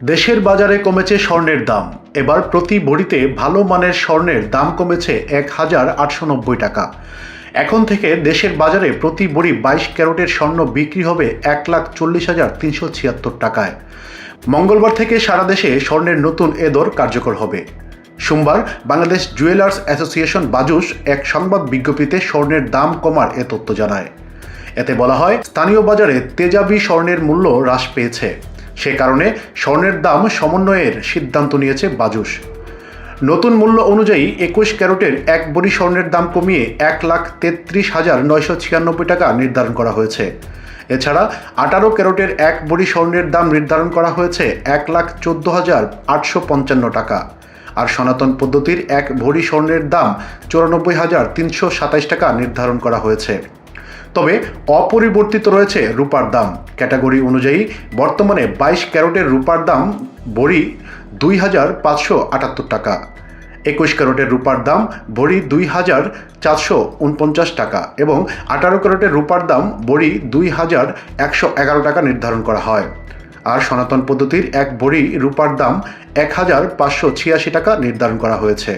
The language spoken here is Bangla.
দেশের বাজারে কমেছে স্বর্ণের দাম। এবার প্রতি ভরিতে ভালো মানের স্বর্ণের দাম কমেছে এক হাজার আটশো নব্বই টাকা। এখন থেকে দেশের বাজারে প্রতি ভরি বাইশ ক্যারোটের স্বর্ণ বিক্রি হবে এক লাখ চল্লিশ হাজার তিনশো ছিয়াত্তর টাকায়। মঙ্গলবার থেকে সারা দেশে স্বর্ণের নতুন এ দর কার্যকর হবে। সোমবার বাংলাদেশ জুয়েলার্স অ্যাসোসিয়েশন বাজুস এক সংবাদ বিজ্ঞপ্তিতে স্বর্ণের দাম কমার এ তথ্য জানায়। এতে বলা হয়, স্থানীয় বাজারে তেজাবি স্বর্ণের মূল্য হ্রাস পেয়েছে। সে কারণে স্বর্ণের দাম সমন্বয়ের সিদ্ধান্ত নিয়েছে বাজুস। নতুন মূল্য অনুযায়ী একুশ ক্যারোটের এক বড়ি স্বর্ণের দাম কমিয়ে এক লাখ তেত্রিশ হাজার নয়শো ছিয়ানব্বই টাকা নির্ধারণ করা হয়েছে। এছাড়া আঠারো ক্যারোটের এক বড়ি স্বর্ণের দাম নির্ধারণ করা হয়েছে এক লাখ চোদ্দ হাজার আটশো পঞ্চান্ন টাকা। আর সনাতন পদ্ধতির এক ভরি স্বর্ণের দাম চুরানব্বই হাজার তিনশো সাতাইশ টাকা নির্ধারণ করা হয়েছে। তবে অপরিবর্তিত রয়েছে রূপার দাম। ক্যাটাগরি অনুযায়ী বর্তমানে বাইশ ক্যারোটের রূপার দাম বড়ি দুই হাজার পাঁচশো আটাত্তর টাকা। একুশ ক্যারোটের রূপার দাম বড়ি দুই হাজার চারশো উনপঞ্চাশ টাকা এবং আঠারো ক্যারোটের রূপার দাম বড়ি দুই হাজার একশো এগারো টাকা নির্ধারণ করা হয়। আর সনাতন পদ্ধতির এক বড়ি রূপার দাম এক হাজার পাঁচশো ছিয়াশি টাকা নির্ধারণ করা হয়েছে।